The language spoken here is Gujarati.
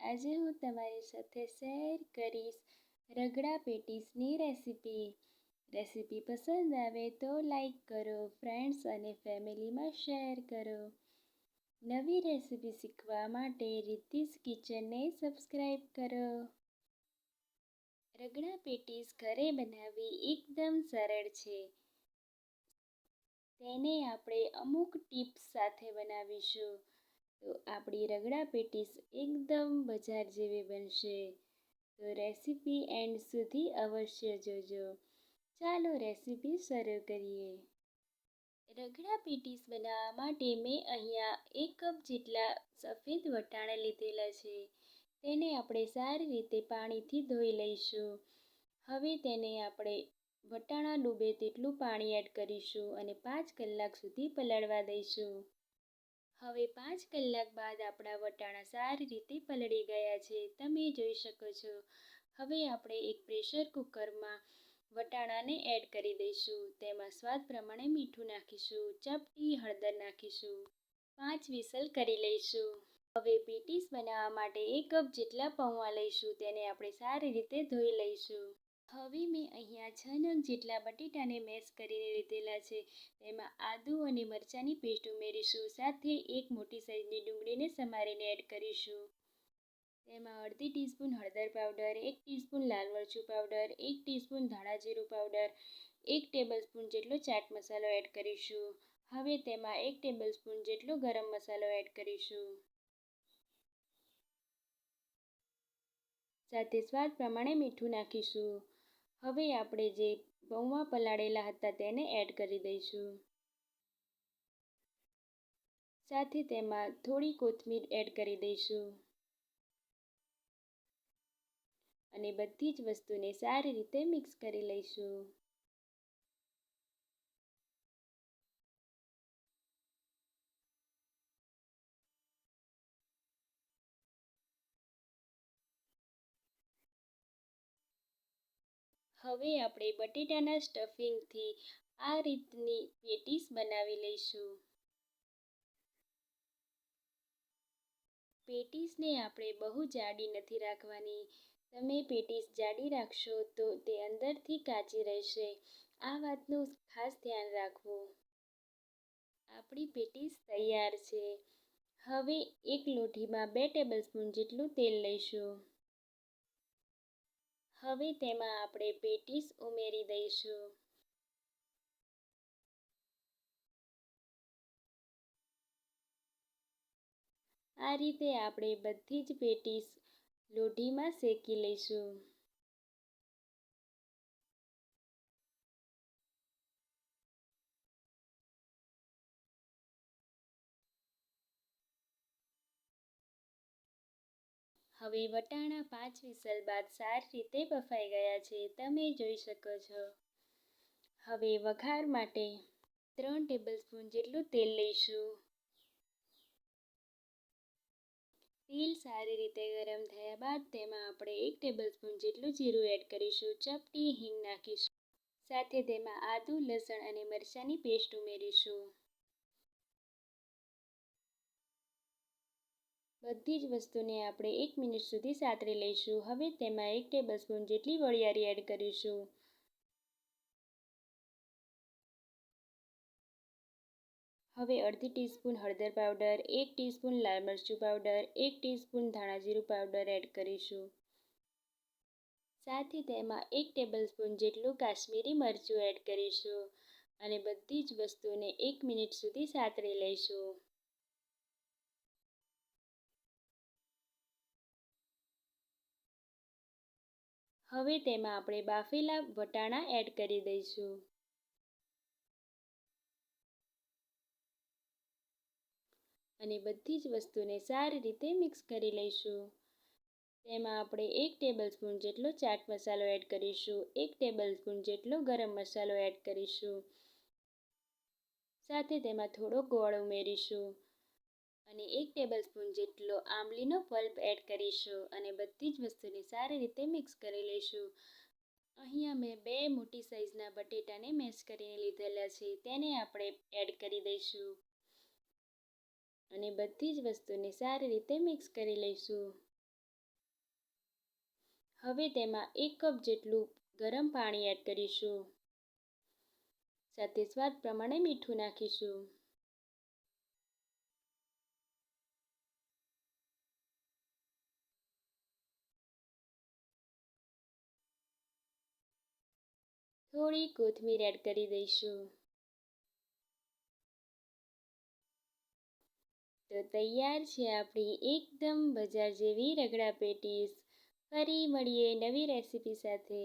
આજે હું તમારી સાથે શેર કરીશ રગડા પેટીસની રેસીપી. રેસીપી પસંદ આવે તો લાઈક કરો, ફ્રેન્ડ્સ અને ફેમિલીમાં શેર કરો. નવી રેસીપી શીખવા માટે રિદ્ધિસ કિચનને સબસ્ક્રાઈબ કરો. રગડા પેટીસ ઘરે બનાવવી એકદમ સરળ છે. તેને આપણે અમુક ટિપ્સ સાથે બનાવીશું. તો આપણી રગડા પેટીસ એકદમ બજાર જેવી બનશે. તો રેસીપી એન્ડ સુધી અવશ્ય જોજો. ચાલો રેસીપી શરૂ કરીએ. રગડા પેટીસ બનાવવા માટે મેં અહીંયા એક કપ જેટલા સફેદ વટાણા લીધેલા છે. તેને આપણે સારી રીતે પાણીથી ધોઈ લઈશું. હવે તેને આપણે વટાણા ડૂબે તેટલું પાણી એડ કરીશું અને પાંચ કલાક સુધી પલાળવા દઈશું. હવે પાંચ કલાક બાદ આપણા વટાણા સારી રીતે પલળી ગયા છે. તમે જોઈ શકો છો. હવે આપણે એક પ્રેશર કુકરમાં વટાણાને એડ કરી દઈશું. તેમાં સ્વાદ પ્રમાણે મીઠું નાખીશું, ચપટી, હળદર નાખીશું, પાંચ વિસલ કરી લઈશું. હવે પેટીસ બનાવવા માટે એક કપ જેટલા પૌવા લઈશું. તેને આપણે સારી રીતે ધોઈ લઈશું. હવે મેં અહીંયા છ નંગ જેટલા બટેટાને મેશ કરીને લીધેલા છે. તેમાં આદુ અને મરચાંની પેસ્ટ ઉમેરીશું. સાથે એક મોટી સાઈઝની ડુંગળીને સમારીને એડ કરીશું. તેમાં અડધી ટીસ્પૂન હળદર પાવડર, એક ટીસ્પૂન લાલ મરચું પાવડર, એક ટીસ્પૂન ધાણા જીરું પાવડર, એક ટેબલસ્પૂન જેટલો ચાટ મસાલો એડ કરીશું. હવે તેમાં એક ટેબલસ્પૂન જેટલો ગરમ મસાલો એડ કરીશું. સાથે સ્વાદ પ્રમાણે મીઠું નાખીશું. હવે આપણે જે પૌવા પલાળેલા હતા તેને એડ કરી દઈશું. સાથે તેમાં થોડી કોથમીર એડ કરી દઈશું. અને બધી જ વસ્તુને સારી રીતે મિક્સ કરી લઈશું. હવે આપણે બટેટાના સ્ટફિંગથી આ રીતની પેટીસ બનાવી લઈશું. પેટીસને આપણે બહુ જાડી નથી રાખવાની. તમે પેટીસ જાડી રાખશો તો તે અંદરથી કાચી રહેશે. આ વાતનું ખાસ ધ્યાન રાખવું. આપણી પેટીસ તૈયાર છે. હવે એક લોઢીમાં બે ટેબલસ્પૂન જેટલું તેલ લઈશું. હવે તેમાં આપણે પેટીસ ઉમેરી દઈશું. આ રીતે આપણે બધી જ પેટીસ લોઢીમાં શેકી લઈશું. હવે વટાણા પાંચ વિસલ બાદ સારી રીતે બફાઈ ગયા છે, તમે જોઈ શકો છો. હવે વઘાર માટે ત્રણ ટેબલસ્પૂન જેટલું તેલ લઈશું. તેલ સારી રીતે ગરમ થયા બાદ તેમાં આપણે એક ટેબલસ્પૂન જેટલું જીરું એડ કરીશું, ચપટી હિંગ નાખીશું. સાથે તેમાં આદુ, લસણ અને મરચાંની પેસ્ટ ઉમેરીશું. બધી જ વસ્તુને આપણે એક મિનિટ સુધી સાતરી લઈશું. હવે તેમાં એક ટેબલસ્પૂન જેટલી વળિયારી એડ કરીશું. હવે અડધી ટીસ્પૂન હળદર પાવડર એક ટીસ્પૂન લાલ મરચું પાવડર એક ટીસ્પૂન ધાણાજીરું પાવડર એડ કરીશું. સાથે તેમાં એક ટેબલસ્પૂન જેટલું કાશ્મીરી મરચું એડ કરીશું. અને બધી જ વસ્તુને એક મિનિટ સુધી સાતરી લઈશું. હવે તેમાં આપણે બાફેલા વટાણા એડ કરી દઈશું. અને બધી જ વસ્તુને સારી રીતે મિક્સ કરી લઈશું. તેમાં આપણે એક ટેબલસ્પૂન જેટલો ચાટ મસાલો એડ કરીશું, એક ટેબલસ્પૂન જેટલો ગરમ મસાલો એડ કરીશું. સાથે તેમાં થોડો ગોળ ઉમેરીશું. અને એક ટેબલસ્પૂન જેટલો આંબલીનો પલ્પ એડ કરીશું અને બધી જ વસ્તુને સારી રીતે મિક્સ કરી લઈશું. અહીંયા મેં બે મોટી સાઈઝના બટેટાને મેશ કરીને લીધેલા છે, તેને આપણે એડ કરી દઈશું. અને બધી જ વસ્તુને સારી રીતે મિક્સ કરી લઈશું. હવે તેમાં એક કપ જેટલું ગરમ પાણી એડ કરીશું. સાથે સ્વાદ પ્રમાણે મીઠું નાખીશું. થોડી કોથમીર એડ કરી દઈશું. તો તૈયાર છે આપણી એકદમ બજાર જેવી રગડા પેટીસ. ફરી મળીએ નવી રેસીપી સાથે.